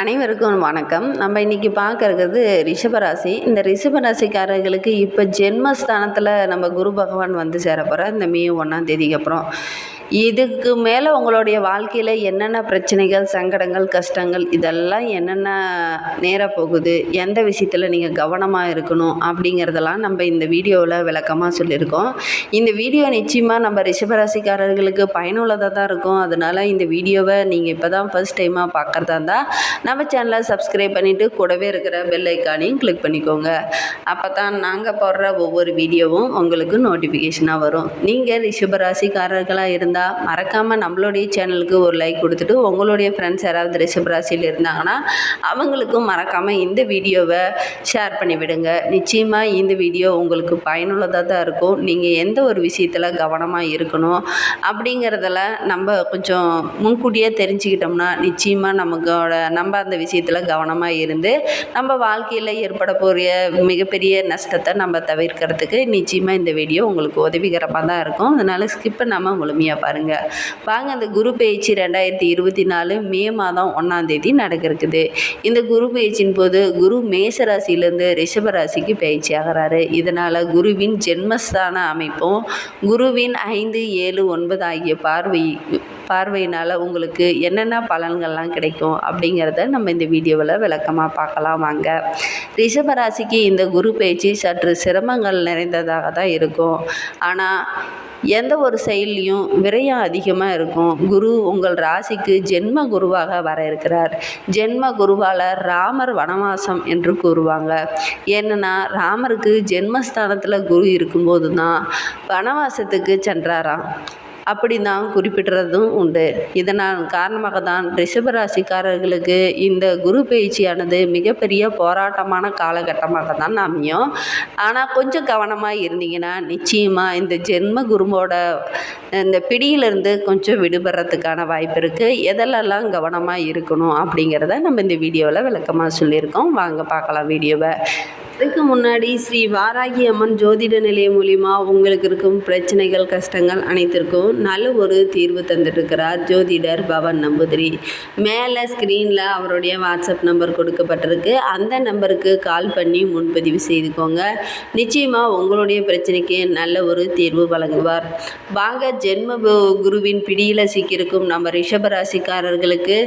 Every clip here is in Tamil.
அனைவருக்கும் வணக்கம். நம்ம இன்றைக்கி பார்க்கறது ரிஷபராசி. இந்த ரிஷபராசிக்காரர்களுக்கு இப்போ ஜென்மஸ்தானத்தில் நம்ம குரு பகவான் வந்து சேர போகிற இந்த மே ஒன்றாம் தேதிக்கு அப்புறம். இதுக்கு மேலே உங்களுடைய வாழ்க்கையில் என்னென்ன பிரச்சனைகள் சங்கடங்கள் கஷ்டங்கள் இதெல்லாம் என்னென்ன நேரப் போகுது எந்த விஷயத்தில் நீங்கள் கவனமாக இருக்கணும் அப்படிங்கிறதெல்லாம் நம்ம இந்த வீடியோவில் விளக்கமாக சொல்லியிருக்கோம். இந்த வீடியோ நிச்சயமாக நம்ம ரிஷபராசிக்காரர்களுக்கு பயனுள்ளதாக தான் இருக்கும். அதனால் இந்த வீடியோவை நீங்கள் இப்போ தான் ஃபர்ஸ்ட் டைமாக பார்க்குறதா இருந்தால் நம்ம சேனலை சப்ஸ்கிரைப் பண்ணிவிட்டு கூடவே இருக்கிற பெல் ஐக்கானையும் கிளிக் பண்ணிக்கோங்க. அப்போ தான் நாங்கள் போடுற ஒவ்வொரு வீடியோவும் உங்களுக்கு நோட்டிஃபிகேஷனாக வரும். நீங்கள் ரிஷபராசிக்காரர்களாக இருந்தால் மறக்காமல் நம்மளுடைய சேனலுக்கு ஒரு லைக் கொடுத்துட்டு உங்களுடைய ஃப்ரெண்ட்ஸ் யாராவது ரிஷபராசியில் இருந்தாங்கன்னா அவங்களுக்கும் மறக்காமல் இந்த வீடியோவை ஷேர் பண்ணிவிடுங்க நிச்சயமாக இந்த வீடியோ உங்களுக்கு பயனுள்ளதாக தான் இருக்கும். நீங்கள் எந்த ஒரு விஷயத்தில் கவனமாக இருக்கணும் அப்படிங்கிறதில் நம்ம கொஞ்சம் முன்கூட்டியே தெரிஞ்சுக்கிட்டோம்னா நிச்சயமாக நமக்கோட நம்ம அந்த விஷயத்தில் கவனமாக இருந்து நம்ம வாழ்க்கையில் ஏற்பட போகிற மிகப்பெரிய நஷ்டத்தை நம்ம தவிர்க்கிறதுக்கு நிச்சயமாக இந்த வீடியோ உங்களுக்கு உதவிகரமாக தான் இருக்கும். அதனால் ஸ்கிப் பண்ணாமல் முழுமையாக பாருங்கள் வாங்க அந்த குரு பயிற்சி ரெண்டாயிரத்தி இருபத்தி நாலு மே மாதம் ஒன்றாந்தேதி தேதி இந்த குரு பயிற்சியின் போது குரு மேச ராசியிலேருந்து ரிஷப ராசிக்கு பயிற்சி ஆகிறாரு. இதனால் குருவின் ஜென்மஸ்தான அமைப்பும் குருவின் ஐந்து ஏழு ஒன்பது ஆகிய பார்வை பார்வையினால் உங்களுக்கு என்னென்ன பலன்கள்லாம் கிடைக்கும் அப்படிங்கிறத நம்ம இந்த வீடியோவில் விளக்கமாக பார்க்கலாம் வாங்க. ரிஷபராசிக்கு இந்த குரு பயிற்சி சற்று சிரமங்கள் நிறைந்ததாக தான் இருக்கும். ஆனால் எந்த ஒரு செயல்லையும் விரயம் அதிகமாக இருக்கும். குரு உங்கள் ராசிக்கு ஜென்ம குருவாக வர இருக்கிறார். ஜென்ம குருவால் ராமர் வனவாசம் என்று கூறுவாங்க. என்னென்னா ராமருக்கு ஜென்மஸ்தானத்தில் குரு இருக்கும்போது தான் வனவாசத்துக்கு சென்றாராம். அப்படி தான் குறிப்பிடுறதும் உண்டு. இதனால் காரணமாக தான் ரிஷபராசிக்காரர்களுக்கு இந்த குரு பயிற்சியானது மிகப்பெரிய போராட்டமான காலகட்டமாக தான் அமையும். ஆனால் கொஞ்சம் கவனமாக இருந்தீங்கன்னா நிச்சயமாக இந்த ஜென்ம குருவோட இந்த பிடியிலிருந்து கொஞ்சம் விடுபடுறதுக்கான வாய்ப்பு இருக்குது எதெல்லாம் கவனமாக இருக்கணும் அப்படிங்கிறத நம்ம இந்த வீடியோவில் விளக்கமாக சொல்லியிருக்கோம். வாங்க பார்க்கலாம் வீடியோவை. அதுக்கு முன்னாடி ஸ்ரீ வாராகி அம்மன் ஜோதிட நிலையம் மூலிமா உங்களுக்கு இருக்கும் பிரச்சனைகள் கஷ்டங்கள் அனைத்திற்கும் நல்ல ஒரு தீர்வு தந்துட்டுருக்கிறார் ஜோதிடர் பவன் நம்பூதிரி. மேலே ஸ்க்ரீனில் அவருடைய வாட்ஸ்அப் நம்பர் கொடுக்கப்பட்டிருக்கு. அந்த நம்பருக்கு கால் பண்ணி முன்பதிவு செய்துக்கோங்க. நிச்சயமாக உங்களுடைய பிரச்சனைக்கு நல்ல ஒரு தீர்வு வழங்குவார். வாங்க ஜென்ம குருவின் பிடியில் சிக்கியிருக்கும் நம்ம ரிஷபராசிக்காரர்களுக்கு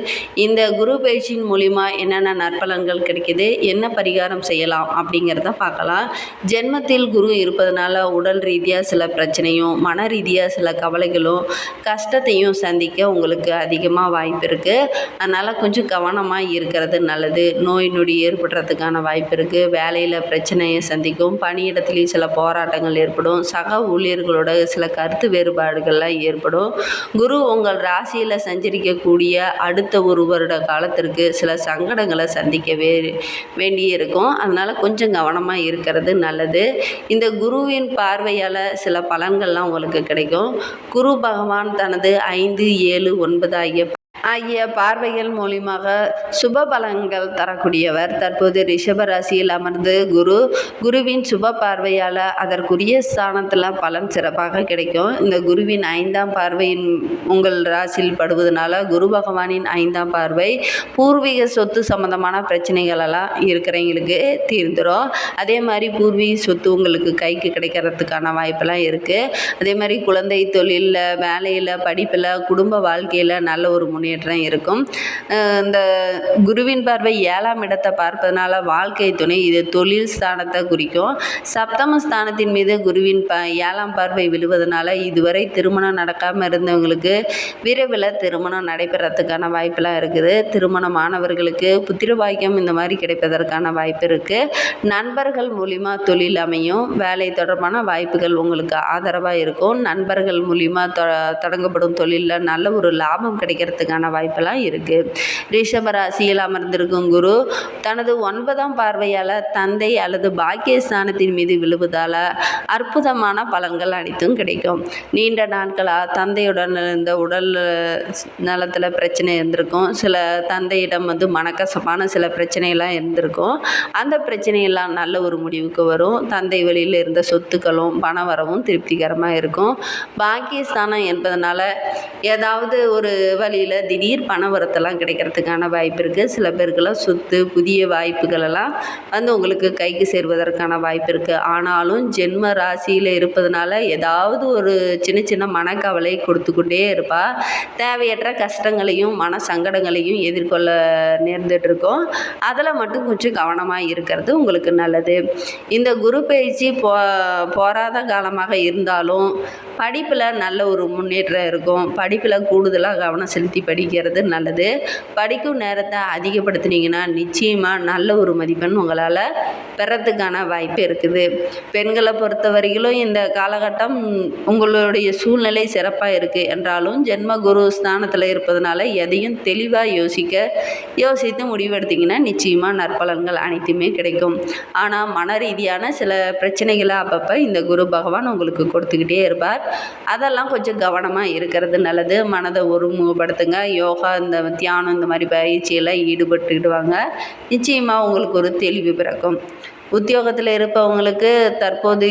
இந்த குரு பயிற்சியின் மூலிமா என்னென்ன நற்பலன்கள் கிடைக்கிது என்ன பரிகாரம் செய்யலாம் அப்படிங்கிறத பார்க்கலாம். ஜென்மத்தில் குரு இருப்பதனால உடல் ரீதியாக சில பிரச்சனையும் மன ரீதியாக சில கவலைகளும் கஷ்டத்தையும் சந்திக்க உங்களுக்கு அதிகமாக வாய்ப்பு இருக்குது அதனால் கொஞ்சம் கவனமாக இருக்கிறது நல்லது. நோய் நொடி ஏற்படுறதுக்கான வாய்ப்பு இருக்குது வேலையில் பிரச்சனையை சந்திக்கும் பணியிடத்துலேயும் சில போராட்டங்கள் ஏற்படும். சக ஊழியர்களோட சில கருத்து வேறுபாடுகள்லாம் ஏற்படும். குரு உங்கள் ராசியில் சஞ்சரிக்கக்கூடிய அடுத்த ஒரு வருட காலத்திற்கு சில சங்கடங்களை சந்திக்க வே வேண்டியிருக்கும். அதனால் கொஞ்சம் கவனமாக இருக்கிறது நல்லது. இந்த குருவின் பார்வையால் சில பலன்கள்லாம் உங்களுக்கு கிடைக்கும். குரு பகவான் தனது ஐந்து ஏழு ஒன்பது ஆகிய ஆகிய பார்வைகள் மூலியமாக சுப பலன்கள் தரக்கூடியவர். தற்போது ரிஷப ராசியில் அமர்ந்து குரு குருவின் சுப பார்வையால் அதற்குரிய ஸ்தானத்தில் பலன் சிறப்பாக கிடைக்கும். இந்த குருவின் ஐந்தாம் பார்வையின் உங்கள் ராசியில் படுவதனால குரு பகவானின் ஐந்தாம் பார்வை பூர்வீக சொத்து சம்மந்தமான பிரச்சனைகளெல்லாம் இருக்கிறவங்களுக்கு தீர்ந்துடும் அதே மாதிரி பூர்வீக சொத்து உங்களுக்கு கைக்கு கிடைக்கிறதுக்கான வாய்ப்பெல்லாம் இருக்குது அதே மாதிரி குழந்தை தொழிலில் வேலையில் படிப்பில் குடும்ப வாழ்க்கையில் நல்ல ஒரு முன்னேற்றம் இருக்கும். இந்த குருவின் பார்வை ஏழாம் இடத்தை பார்ப்பதனால வாழ்க்கை துணை இது தொழில் ஸ்தானத்தை குறிக்கும். சப்தம ஸ்தானத்தின் மீது குருவின் ப ஏழாம் பார்வை விழுவதனால இதுவரை திருமணம் நடக்காமல் இருந்தவங்களுக்கு விரைவில் திருமணம் நடைபெறத்துக்கான வாய்ப்பெல்லாம் இருக்குது. திருமணமானவர்களுக்கு புத்திர பாக்கியம் இந்த மாதிரி கிடைப்பதற்கான வாய்ப்பு இருக்குது நண்பர்கள் மூலிமா தொழில் அமையும். வேலை தொடர்பான வாய்ப்புகள் உங்களுக்கு ஆதரவாக இருக்கும். நண்பர்கள் மூலிமா தொ தொடங்கப்படும் தொழிலில் நல்ல ஒரு லாபம் கிடைக்கிறதுக்கான வாய்ப்பெல்லாம் இருக்குது ரிஷப ராசியில் அமர்ந்திருக்கும் குரு தனது ஒன்பதாம் பார்வையால் தந்தை அல்லது பாக்கியஸ்தானத்தின் மீது விழுவதால் அற்புதமான பலன்கள் அனைத்தும் கிடைக்கும். நீண்ட நாட்களாக தந்தையுடன் இருந்த உடல் நலத்தில் பிரச்சனை இருந்திருக்கும். சில தந்தையிடம் வந்து மனக்கசப்பான சில பிரச்சனையெல்லாம் இருந்திருக்கும். அந்த பிரச்சனையெல்லாம் நல்ல ஒரு முடிவுக்கு வரும். தந்தை வழியில் இருந்த சொத்துக்களும் பண வரவும் திருப்திகரமாக இருக்கும். பாக்கியஸ்தானம் என்பதனால ஏதாவது ஒரு வழியில் திடீர் பணவரத்தெல்லாம் கிடைக்கிறதுக்கான வாய்ப்பு இருக்குது சில பேருக்கெல்லாம் சொத்து புதிய வாய்ப்புகளெல்லாம் வந்து உங்களுக்கு கைக்கு சேர்வதற்கான வாய்ப்பு இருக்குது ஆனாலும் ஜென்ம ராசியில் இருப்பதனால ஏதாவது ஒரு சின்ன சின்ன மனக்கவலை கொடுத்துக்கிட்டே இருப்பா. தேவையற்ற கஷ்டங்களையும் மன சங்கடங்களையும் எதிர்கொள்ள நேர்ந்துட்டுருக்கோம் அதில் மட்டும் கொஞ்சம் கவனமாக இருக்கிறது உங்களுக்கு நல்லது. இந்த குரு பயிற்சி போ போராத காலமாக இருந்தாலும் படிப்பில் நல்ல ஒரு முன்னேற்றம் இருக்கும். படிப்பில் கூடுதலாக கவனம் செலுத்தி படி படிக்கிறது நல்லது. படிக்கும் நேரத்தை அதிகப்படுத்தினீங்கன்னா நிச்சயமாக நல்ல ஒரு மதிப்பெண் உங்களால் பெறத்துக்கான வாய்ப்பு இருக்குது. பெண்களை பொறுத்த வரையிலும் இந்த காலகட்டம் உங்களுடைய சூழ்நிலை சிறப்பாக இருக்குது என்றாலும் ஜென்ம குரு ஸ்தானத்தில் இருப்பதனால எதையும் தெளிவாக யோசிக்க யோசித்து முடிவெடுத்தீங்கன்னா நிச்சயமாக நற்பலன்கள் அனைத்துமே கிடைக்கும். ஆனால் மன ரீதியான சில பிரச்சனைகளை அப்பப்போ இந்த குரு பகவான் உங்களுக்கு கொடுத்துக்கிட்டே இருப்பார். அதெல்லாம் கொஞ்சம் கவனமாக இருக்கிறது நல்லது. மனதை ஒருமுகப்படுத்துங்க. யோகா இந்த தியானம் இந்த மாதிரி பயிற்சியெல்லாம் ஈடுபட்டுக்கிடுவாங்க. நிச்சயமாக உங்களுக்கு ஒரு தெளிவு பிறக்கும். உத்தியோகத்தில் இருப்பவங்களுக்கு தற்போது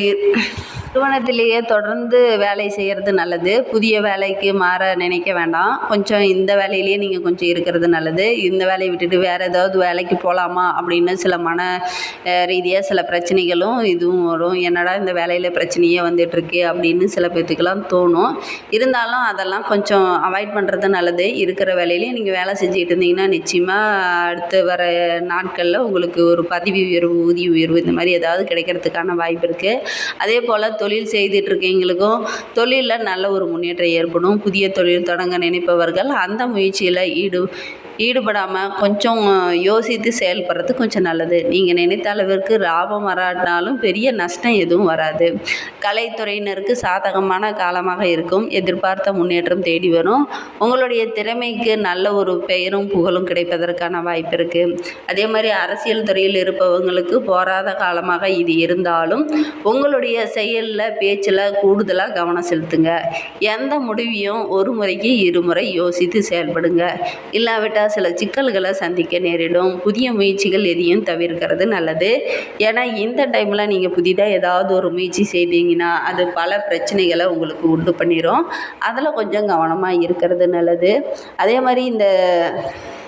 நிறுவனத்திலேயே தொடர்ந்து வேலை செய்கிறது நல்லது. புதிய வேலைக்கு மாற நினைக்க வேண்டாம். கொஞ்சம் இந்த வேலையிலேயே நீங்கள் கொஞ்சம் இருக்கிறது நல்லது. இந்த வேலையை விட்டுட்டு வேறு ஏதாவது வேலைக்கு போகலாமா அப்படின்னு சில மன ரீதியாக சில பிரச்சனைகளும் இதுவும் வரும். என்னடா இந்த வேலையில் பிரச்சனையே வந்துட்டுருக்கு அப்படின்னு சில பேர்த்துக்கெல்லாம் தோணும். இருந்தாலும் அதெல்லாம் கொஞ்சம் அவாய்ட் பண்ணுறது நல்லது. இருக்கிற வேலையிலேயே நீங்கள் வேலை செஞ்சுக்கிட்டு இருந்தீங்கன்னா நிச்சயமாக அடுத்து வர நாட்களில் உங்களுக்கு ஒரு பதவி உயர்வு ஊதிய உயர்வு இந்த மாதிரி ஏதாவது கிடைக்கிறதுக்கான வாய்ப்பு இருக்குது அதே போல் தொழில் செய்துட்ருக்கவங்களுக்கும் தொழிலில் நல்ல ஒரு முன்னேற்றம் ஏற்படும். புதிய தொழில் தொடங்க நினைப்பவர்கள் அந்த முயற்சியில் ஈடு ஈடுபடாமல் கொஞ்சம் யோசித்து செயல்படுறது கொஞ்சம் நல்லது. நீங்கள் நினைத்த அளவிற்கு லாபம் வராட்டினாலும் பெரிய நஷ்டம் எதுவும் வராது. கலைத்துறையினருக்கு சாதகமான காலமாக இருக்கும். எதிர்பார்த்த முன்னேற்றம் தேடி வரும். உங்களுடைய திறமைக்கு நல்ல ஒரு பெயரும் புகழும் கிடைப்பதற்கான வாய்ப்பு இருக்குது அதே மாதிரி அரசியல் துறையில் இருப்பவங்களுக்கு போராத காலமாக இது இருந்தாலும் உங்களுடைய செயலில் பேச்சில் கூடுதலாக கவனம் செலுத்துங்க. எந்த முடிவையும் ஒரு முறைக்கு இருமுறை யோசித்து செயல்படுங்க. இல்லாவிட்டால் சில சிக்கல்களை சந்திக்க நேரிடும். புதிய முயற்சிகள் எதையும் தவிர்க்கிறது நல்லது. ஏன்னா இந்த டைமில் நீங்கள் புதிதாக ஏதாவது ஒரு முயற்சி செய்தீங்கன்னா அது பல பிரச்சனைகளை உங்களுக்கு உண்டு பண்ணிடும் அதில் கொஞ்சம் கவனமாக இருக்கிறது நல்லது. அதே மாதிரி இந்த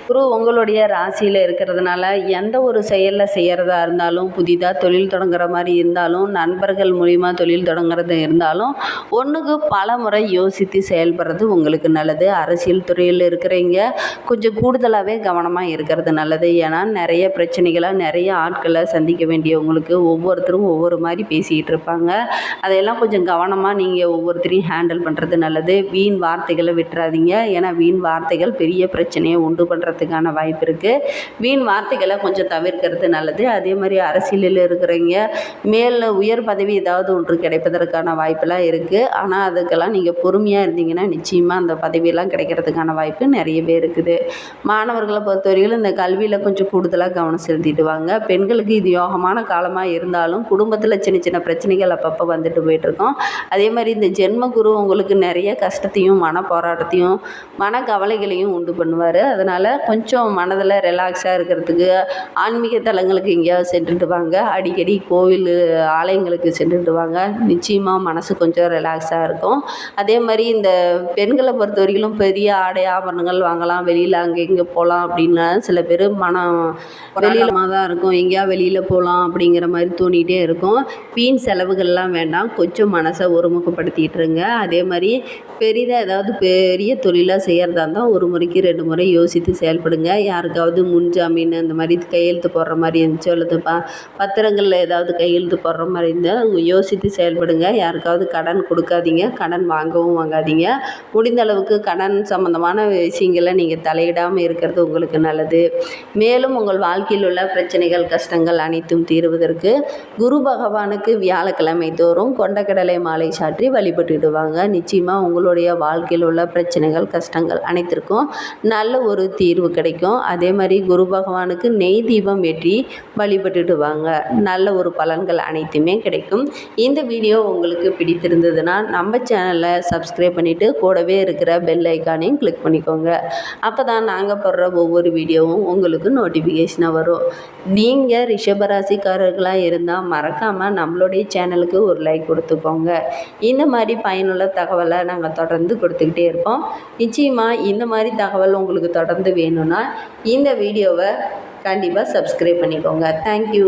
குரு உங்களுடைய ராசியில் இருக்கிறதுனால எந்த ஒரு செயலில் செய்கிறதா இருந்தாலும் புதிதாக தொழில் தொடங்குற மாதிரி இருந்தாலும் நண்பர்கள் மூலிமா தொழில் தொடங்குறது இருந்தாலும் ஒன்றுக்கு பல முறை யோசித்து செயல்படுறது உங்களுக்கு நல்லது. அரசியல் துறையில் இருக்கிறவங்க கொஞ்சம் கூடுதலாகவே கவனமாக இருக்கிறது நல்லது. ஏன்னா நிறைய பிரச்சனைகளை நிறைய ஆட்களை சந்திக்க வேண்டியவங்களுக்கு ஒவ்வொருத்தரும் ஒவ்வொரு மாதிரி பேசிக்கிட்டு இருப்பாங்க. அதையெல்லாம் கொஞ்சம் கவனமாக நீங்கள் ஒவ்வொருத்தரையும் ஹேண்டில் பண்ணுறது நல்லது. வீண் வார்த்தைகளை விட்டுறாதீங்க. ஏன்னா வீண் வார்த்தைகள் பெரிய பிரச்சனையை உண்டு பண்ணுறதுக்கான வாய்ப்பு இருக்குது வீண் வார்த்தைகளை கொஞ்சம் தவிர்க்கிறது நல்லது. அதே மாதிரி அரசியலில் இருக்கிறவங்க மேல் உயர் பதவி ஏதாவது ஒன்று கிடைப்பதற்கான வாய்ப்பெல்லாம் இருக்குது ஆனால் அதுக்கெல்லாம் நீங்கள் பொறுமையாக இருந்தீங்கன்னா நிச்சயமாக அந்த பதவியெல்லாம் கிடைக்கிறதுக்கான வாய்ப்பு நிறையவே இருக்குது. மாணவர்களை பொறுத்தவரையிலும் இந்த கல்வியில் கொஞ்சம் கூடுதலாக கவனம் செலுத்திட்டு வாங்க. பெண்களுக்கு இது யோகமான காலமாக இருந்தாலும் குடும்பத்தில் சின்ன சின்ன பிரச்சனைகள் அப்பப்போ வந்துட்டு போயிட்டுருக்கோம். அதே மாதிரி இந்த ஜென்ம குரு உங்களுக்கு நிறைய கஷ்டத்தையும் மன போராட்டத்தையும் மன கவலைகளையும் உண்டு பண்ணுவார். அதனால் கொஞ்சம் மனதில் ரிலாக்ஸாக இருக்கிறதுக்கு ஆன்மீக தலங்களுக்கு எங்கேயாவது சென்றுட்டு வாங்க. அடிக்கடி கோவில் ஆலயங்களுக்கு சென்றுட்டு வாங்க. நிச்சயமாக மனசு கொஞ்சம் ரிலாக்ஸாக இருக்கும். அதே மாதிரி இந்த பெண்களை பொறுத்த வரைக்கும் பெரிய ஆடை ஆபரணங்கள் வாங்கலாம். வெளியில் அங்கே இங்கே போகலாம் அப்படின்னா சில பேர் மனம் வெளியில் தான் இருக்கும். எங்கேயா வெளியில் போகலாம் அப்படிங்கிற மாதிரி தோணிகிட்டே இருக்கும். வீண் செலவுகள்லாம் வேண்டாம். கொஞ்சம் மனசை ஒருமுகப்படுத்திட்டுருங்க. அதே மாதிரி பெரிதாக ஏதாவது பெரிய தொழிலாக செய்கிறதா இருந்தால் ஒரு முறைக்கு ரெண்டு முறை யோசித்து செயல்படுங்க. யாருக்காவது முன்ஜாமீன் அந்த மாதிரி கையெழுத்து போடுற மாதிரி இருந்துச்சோ அல்லது ப பத்திரங்களில் ஏதாவது கையெழுத்து போடுற மாதிரி இருந்தால் யோசித்து செயல்படுங்க. யாருக்காவது கடன் கொடுக்காதீங்க. கடன் வாங்கவும் வாங்காதீங்க. முடிந்த அளவுக்கு கடன் சம்மந்தமான விஷயங்களை நீங்கள் தலையிடாமல் இருக்கிறது உங்களுக்கு நல்லது. மேலும் உங்கள் வாழ்க்கையில் உள்ள பிரச்சனைகள் கஷ்டங்கள் அனைத்தும் தீருவதற்கு குரு பகவானுக்கு வியாழக்கிழமை தோறும் கொண்டக்கடலை மாலை சாற்றி வழிபட்டுடுவாங்க. நிச்சயமாக உங்களுடைய வாழ்க்கையில் உள்ள பிரச்சனைகள் கஷ்டங்கள் அனைத்திற்கும் நல்ல ஒரு தீர்வு தீர்வு கிடைக்கும். அதே மாதிரி குரு பகவானுக்கு நெய் தீபம் ஏற்றி வழிபட்டுட்டு வாங்க. நல்ல ஒரு பலன்கள் அனைத்துமே கிடைக்கும். இந்த வீடியோ உங்களுக்கு பிடித்திருந்ததுன்னா நம்ம சேனலை சப்ஸ்கிரைப் பண்ணிவிட்டு கூடவே இருக்கிற பெல் ஐக்கானையும் கிளிக் பண்ணிக்கோங்க. அப்போ தான் நாங்கள் போடுற ஒவ்வொரு வீடியோவும் உங்களுக்கு நோட்டிஃபிகேஷனாக வரும். நீங்கள் ரிஷபராசிக்காரர்களாக இருந்தால் மறக்காமல் நம்மளுடைய சேனலுக்கு ஒரு லைக் கொடுத்துக்கோங்க. இந்த மாதிரி பயனுள்ள தகவலை நாங்கள் தொடர்ந்து கொடுத்துக்கிட்டே இருப்போம். நிச்சயமாக இந்த மாதிரி தகவல் உங்களுக்கு தொடர்ந்து வேணும்னா இந்த வீடியோவை கண்டிப்பாக சப்ஸ்கிரைப் பண்ணிக்கோங்க. தேங்க்யூ